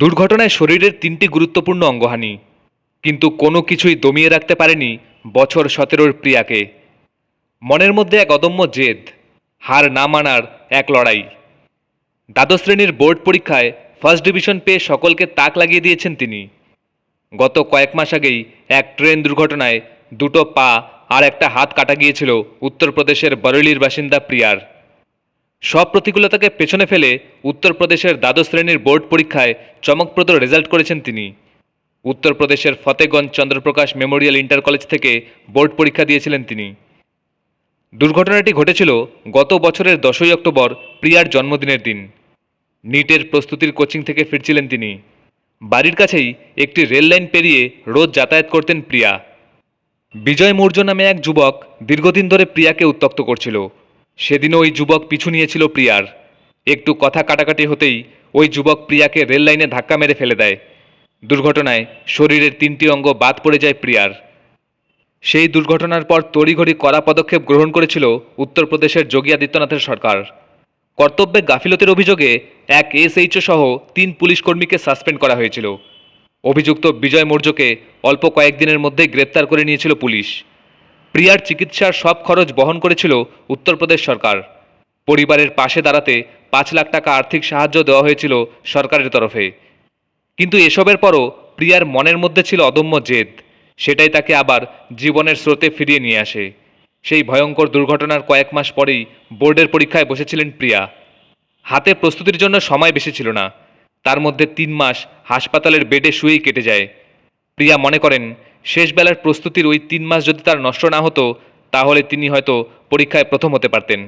দুর্ঘটনায় শরীরের তিনটি গুরুত্বপূর্ণ অঙ্গহানি। কিন্তু কোনো কিছুই দমিয়ে রাখতে পারেনি বছর সতেরোর প্রিয়াকে। মনের মধ্যে এক অদম্য জেদ, হার না মানার এক লড়াই। দ্বাদশ শ্রেণির বোর্ড পরীক্ষায় ফার্স্ট ডিভিশন পেয়ে সকলকে তাক লাগিয়ে দিয়েছেন তিনি। গত কয়েক মাস আগেই এক ট্রেন দুর্ঘটনায় দুটো পা আর একটা হাত কাটা গিয়েছিল উত্তরপ্রদেশের বরেলির বাসিন্দা প্রিয়ার। সব প্রতিকূলতাকে পেছনে ফেলে উত্তরপ্রদেশের দ্বাদশ শ্রেণির বোর্ড পরীক্ষায় চমকপ্রদ রেজাল্ট করেছেন তিনি। উত্তরপ্রদেশের Fatehganj Chandraprakash memorial inter college থেকে বোর্ড পরীক্ষা দিয়েছিলেন তিনি। দুর্ঘটনাটি ঘটেছিল গত বছরের দশই অক্টোবর প্রিয়ার জন্মদিনের দিন। নিটের প্রস্তুতির কোচিং থেকে ফিরছিলেন তিনি। বাড়ির কাছেই একটি রেল লাইন পেরিয়ে রোজ যাতায়াত করতেন প্রিয়া। বিজয় মৌর্য নামে এক যুবক দীর্ঘদিন ধরে প্রিয়াকে উত্তক্ত করছিল। সেদিনও ওই যুবক পিছু নিয়েছিল প্রিয়ার। একটু কথা কাটাকাটি হতেই ওই যুবক প্রিয়াকে রেল লাইনে ধাক্কা মেরে ফেলে দেয়। দুর্ঘটনায় শরীরের তিনটি অঙ্গ বাদ পড়ে যায় প্রিয়ার। সেই দুর্ঘটনার পর তড়িঘড়ি কড়া পদক্ষেপ গ্রহণ করেছিল উত্তরপ্রদেশের যোগী আদিত্যনাথের সরকার। কর্তব্যে গাফিলতির অভিযোগে এক এসএইচও সহ তিন পুলিশ কর্মীকে সাসপেন্ড করা হয়েছিল। অভিযুক্ত বিজয় মৌর্যকে অল্প কয়েকদিনের মধ্যেই গ্রেপ্তার করে নিয়েছিল পুলিশ। প্রিয়ার চিকিৎসার সব খরচ বহন করেছিল উত্তরপ্রদেশ সরকার। পরিবারের পাশে দাঁড়াতে পাঁচ লাখ টাকা আর্থিক সাহায্য দেওয়া হয়েছিল সরকারের তরফে। কিন্তু এসবের পরও প্রিয়ার মনের মধ্যে ছিল অদম্য জেদ। সেটাই তাকে আবার জীবনের স্রোতে ফিরিয়ে নিয়ে আসে। সেই ভয়ঙ্কর দুর্ঘটনার কয়েক মাস পরেই বোর্ডের পরীক্ষায় বসেছিলেন প্রিয়া। হাতে প্রস্তুতির জন্য সময় বেশি ছিল না। তার মধ্যে তিন মাস হাসপাতালের বেডে শুয়েই কেটে যায়। প্রিয়া মনে করেন শেষ বেলার প্রস্তুতির ওই তিন মাস যদি তার নষ্ট না হতো, তাহলে তিনি হয়তো পরীক্ষায় প্রথম হতে পারতেন।